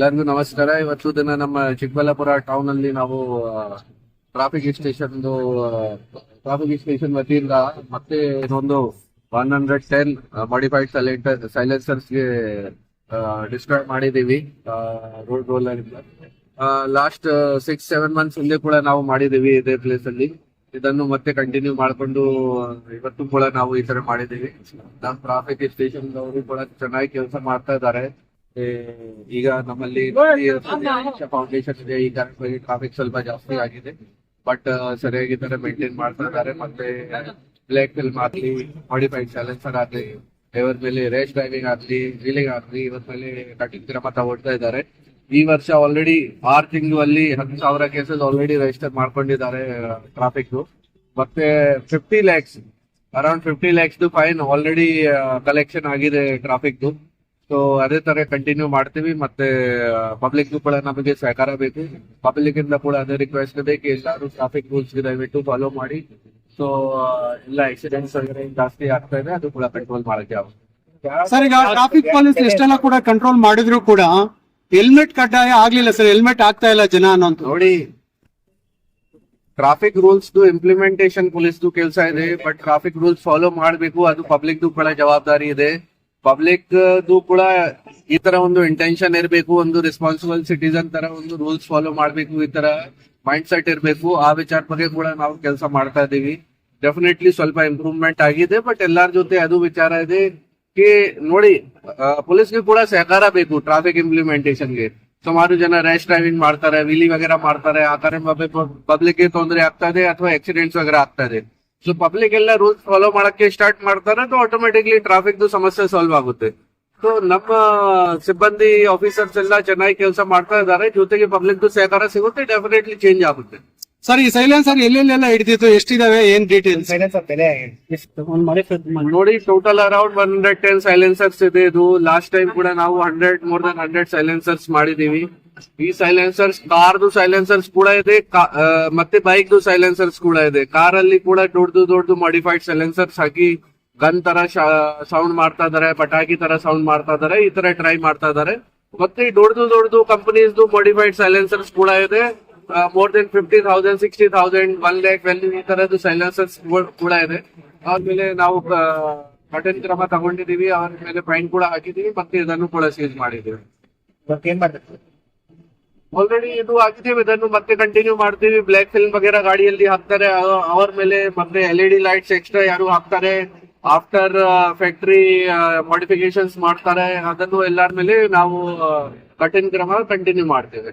ಎಲ್ಲರಿಗೂ ನಮಸ್ಕಾರ. ಇವತ್ತು ದಿನ ನಮ್ಮ ಚಿಕ್ಕಬಳ್ಳಾಪುರ ಟೌನ್ ಅಲ್ಲಿ ನಾವು ಟ್ರಾಫಿಕ್ ಸ್ಟೇಷನ್ ಟ್ರಾಫಿಕ್ ಸ್ಟೇಷನ್ ವತಿಯಿಂದ ಮತ್ತೆ ಒಂದು ಒನ್ ಹಂಡ್ರೆಡ್ ಟೆನ್ ಮಾಡಿಫೈಡ್ ಸೈಲೆನ್ಸರ್ಸ್ಗೆ ಡಿಸ್ಟ್ರಾಯ್ ಮಾಡಿದೀವಿ road roller last six seven months ಹಿಂದೆ ಕೂಡ ನಾವು ಮಾಡಿದೀವಿ ಇದೇ ಪ್ಲೇಸ್ ಅಲ್ಲಿ. ಇದನ್ನು ಮತ್ತೆ ಕಂಟಿನ್ಯೂ ಮಾಡ್ಕೊಂಡು ಇವತ್ತು ಕೂಡ ನಾವು ಈ ತರ ಮಾಡಿದೀವಿ ನಮ್ಮ ಟ್ರಾಫಿಕ್ ಸ್ಟೇಷನ್ ಅವರು ಕೂಡ ಚೆನ್ನಾಗಿ ಕೆಲಸ ಮಾಡ್ತಾ ಇದ್ದಾರೆ. ಈಗ ನಮ್ಮಲ್ಲಿ ಫೌಂಡೇಶನ್ ಇದೆ ಈ ಕಾರಣಕ್ಕಾಗಿ ಟ್ರಾಫಿಕ್ ಸ್ವಲ್ಪ ಜಾಸ್ತಿ ಆಗಿದೆ. ಬಟ್ ಸರಿಯಾಗಿ ತರ ಮೇಂಟೈನ್ ಮಾಡ್ತಾ ಇದ್ದಾರೆ. ಮತ್ತೆ ಬ್ಲಾಕ್ ಫಿಲ್ಮ್ ಆಗ್ಲಿ ಮಾಡಿಫೈಡ್ ಸೈಲೆನ್ಸರ್ ಆಗ್ಲಿ ಇವರ ಮೇಲೆ ರೇಸ್ ಡ್ರೈವಿಂಗ್ ಆಗ್ಲಿ ವೀಲಿಂಗ್ ಆಗ್ಲಿ ಇವರ ಮೇಲೆ ಕಠಿಣ ಕ್ರಮ ತಗೊಳ್ತಾ ಇದ್ದಾರೆ. ಈ ವರ್ಷ ಆಲ್ರೆಡಿ ಆರು ತಿಂಗಳಲ್ಲಿ ಹತ್ತು ಸಾವಿರ ಕೇಸಸ್ ಆಲ್ರೆಡಿ ರಿಜಿಸ್ಟರ್ ಮಾಡ್ಕೊಂಡಿದ್ದಾರೆ ಟ್ರಾಫಿಕ್ ಮತ್ತೆ fifty lakhs around fifty lakhs fine already collection ಆಗಿದೆ ಟ್ರಾಫಿಕ್ ಸೊ ಅದೇ ತರ ಕಂಟಿನ್ಯೂ ಮಾಡ್ತೀವಿ ಮತ್ತೆ ಪಬ್ಲಿಕ್ ಕೂಡ ನಮಗೆ ಸಹಕಾರ ಬೇಕು. ಪಬ್ಲಿಕ್ ಇಂದ ಕೂಡ ಅದೇ ರಿಕ್ವೆಸ್ಟ್ ಇದೆ ಕಿ ಎಲ್ಲರೂ ಟ್ರಾಫಿಕ್ ರೂಲ್ಸ್ ದಯವಿಟ್ಟು ಫಾಲೋ ಮಾಡಿ. ಸೊ ಎಲ್ಲ ಆಕ್ಸಿಡೆಂಟ್ಸ್ ಜಾಸ್ತಿ ಆಗ್ತಾ ಇದೆ ಅದು ಕೂಡ ಕಂಟ್ರೋಲ್ ಮಾಡಕ್ಕೆ ಸರ್ ಈಗ ಟ್ರಾಫಿಕ್ ಪೊಲೀಸ್ ಎಷ್ಟೆಲ್ಲ ಕೂಡ ಕಂಟ್ರೋಲ್ ಮಾಡಿದ್ರು ಕೂಡ ಹೆಲ್ಮೆಟ್ ಕಡ್ಡಾಯ ಆಗ್ಲಿಲ್ಲ ಸರ್ ಹೆಲ್ಮೆಟ್ ಆಗ್ತಾ ಇಲ್ಲ ಜನ ಅನ್ನೋಂತ ನೋಡಿ ಟ್ರಾಫಿಕ್ ರೂಲ್ಸ್ ಇಂಪ್ಲಿಮೆಂಟೇಷನ್ ಪೊಲೀಸ್ದು ಕೆಲಸ ಇದೆ ಬಟ್ ಟ್ರಾಫಿಕ್ ರೂಲ್ಸ್ ಫಾಲೋ ಮಾಡಬೇಕು. ಅದು ಪಬ್ಲಿಕ್ ಕೂಡ ಜವಾಬ್ದಾರಿ ಇದೆ. ಪಬ್ಲಿಕ್ ದು ಕೂಡ ಈ ತರ ಒಂದು ಇಂಟೆನ್ಷನ್ ಇರಬೇಕು, ಒಂದು ರೆಸ್ಪಾನ್ಸಿಬಲ್ ಸಿಟಿಜನ್ ತರ ಒಂದು ರೂಲ್ಸ್ ಫಾಲೋ ಮಾಡಬೇಕು, ಈ ತರ ಮೈಂಡ್ ಸೆಟ್ ಇರಬೇಕು, ಆ ವಿಚಾರ ಬಗ್ಗೆ ಕೂಡ ನಾವು ಕೆಲಸ ಮಾಡ್ತಾ ಇದೀವಿ ಡೆಫಿನೆಟ್ಲಿ ಸ್ವಲ್ಪ ಇಂಪ್ರೂವ್ಮೆಂಟ್ ಆಗಿದೆ ಬಟ್ ಎಲ್ಲರ ಜೊತೆ ಅದು ವಿಚಾರ ಇದೆ. ಕಿ, ನೋಡಿ ಪೊಲೀಸ್ಗೆ ಕೂಡ ಸಹಕಾರ ಬೇಕು ಟ್ರಾಫಿಕ್ ಇಂಪ್ಲಿಮೆಂಟೇಷನ್ಗೆ ಸುಮಾರು ಜನ ರ್ಯಾಶ್ ಡ್ರೈವಿಂಗ್ ಮಾಡ್ತಾರೆ ವೀಲಿ ವಗೇರಾ ಮಾಡ್ತಾರೆ, ಆ ತರ ಪಬ್ಲಿಕ್ಗೆ ತೊಂದರೆ ಆಗ್ತಾ ಇದೆ ಅಥವಾ ಆಕ್ಸಿಡೆಂಟ್ಸ್ ವಗೇರಾ ಆಗ್ತಾ ಇದೆ. ಸೊ ಪಬ್ಲಿಕ್ ಎಲ್ಲ ರೂಲ್ಸ್ ಫಾಲೋ ಮಾಡಕ್ಕೆ ಸ್ಟಾರ್ಟ್ ಮಾಡ್ತಾರೆ, ಅದು ಆಟೋಮೆಟಿಕ್ಲಿ ಟ್ರಾಫಿಕ್ ಸಮಸ್ಯೆ ಸಾಲ್ವ್ ಆಗುತ್ತೆ. ಸೊ ನಮ್ಮ ಸಿಬ್ಬಂದಿ ಆಫೀಸರ್ಸ್ ಎಲ್ಲ ಚೆನ್ನಾಗಿ ಕೆಲಸ ಮಾಡ್ತಾ ಇದ್ದಾರೆ, ಜೊತೆಗೆ ಪಬ್ಲಿಕ್ ಸಹಕಾರ ಸಿಗುತ್ತೆ ಡೆಫಿನೆಟ್ಲಿ ಚೇಂಜ್ ಆಗುತ್ತೆ. ಸರ್ ಈ ಸೈಲೆನ್ಸರ್ ಎಲ್ಲೆಲ್ಲೆಲ್ಲ ಹಿಡಿದಿತ್ತು ಎಷ್ಟಿದಾವೆ? ಏನ್ ಡೀಟೇಲ್ಸ್ ನೋಡಿ total around one hundred ten silencers ಇದೆ. ಇದು ಲಾಸ್ಟ್ ಟೈಮ್ ಕೂಡ ನಾವು hundred more than hundred silencers ಮಾಡಿದೀವಿ ಈ ಸೈಲೆನ್ಸರ್ಸ್ ಕಾರ್ದು ಸೈಲೆನ್ಸರ್ಸ್ ಕೂಡ ಇದೆ. ಮತ್ತೆ ಬೈಕ್ ದು ಬೈಕ್ದು ಸೈಲೆನ್ಸರ್ಸ್ ಕೂಡ ಇದೆ. ಕಾರ್ ಅಲ್ಲಿ ಕೂಡ ದೊಡ್ಡದು ದೊಡ್ಡದು ಮಾಡಿಫೈಡ್ ಸೈಲೆನ್ಸರ್ಸ್ ಹಾಕಿ ಗನ್ ತರ ಸೌಂಡ್ ಮಾಡ್ತಾ ಇದಾರೆ ಪಟಾಕಿ ತರ ಸೌಂಡ್ ಮಾಡ್ತಾ ಇದಾರೆ ಈ ತರ ಟ್ರೈ ಮಾಡ್ತಾ ಇದಾರೆ. ಮತ್ತೆ ದೊಡ್ಡದು ದೊಡ್ಡದು ಕಂಪನೀಸ್ ಮಾಡಿಫೈಡ್ ಸೈಲೆನ್ಸರ್ಸ್ ಕೂಡ ಇದೆ. More than fifty thousand sixty thousand one lakh well ಈ ತರದ್ದು ಸೈಲೆನ್ಸರ್ಸ್ ಕೂಡ ಇದೆ. ಆದ್ಮೇಲೆ ನಾವು ಕಠಿಣ ಕ್ರಮ ತಗೊಂಡಿದೀವಿ ಅವ್ರ ಮೇಲೆ ಫೈನ್ ಕೂಡ ಹಾಕಿದೀವಿ ಮತ್ತೆ ಇದನ್ನು ಕೂಡ ಸೀಸ್ ಮಾಡಿದೀವಿ ಆಲ್ರೆಡಿ ಇದು ಹಾಕಿದೀವಿ ಇದನ್ನು ಮತ್ತೆ ಕಂಟಿನ್ಯೂ ಮಾಡ್ತೀವಿ. ಬ್ಲಾಕ್ ಫಿಲ್ಮ್ ವಗೇರಾ ಗಾಡಿಯಲ್ಲಿ ಹಾಕ್ತಾರೆ. ಅವರ ಮೇಲೆ ಮತ್ತೆ L E D lights extra ಯಾರು ಹಾಕ್ತಾರೆ? ಆಫ್ಟರ್ ಫ್ಯಾಕ್ಟರಿ ಮಾಡಿಫಿಕೇಶನ್ಸ್ ಮಾಡ್ತಾರೆ. ಅದನ್ನು ಎಲ್ಲರ ಮೇಲೆ ನಾವು ಕಠಿಣ ಕ್ರಮ ಕಂಟಿನ್ಯೂ ಮಾಡ್ತೇವೆ.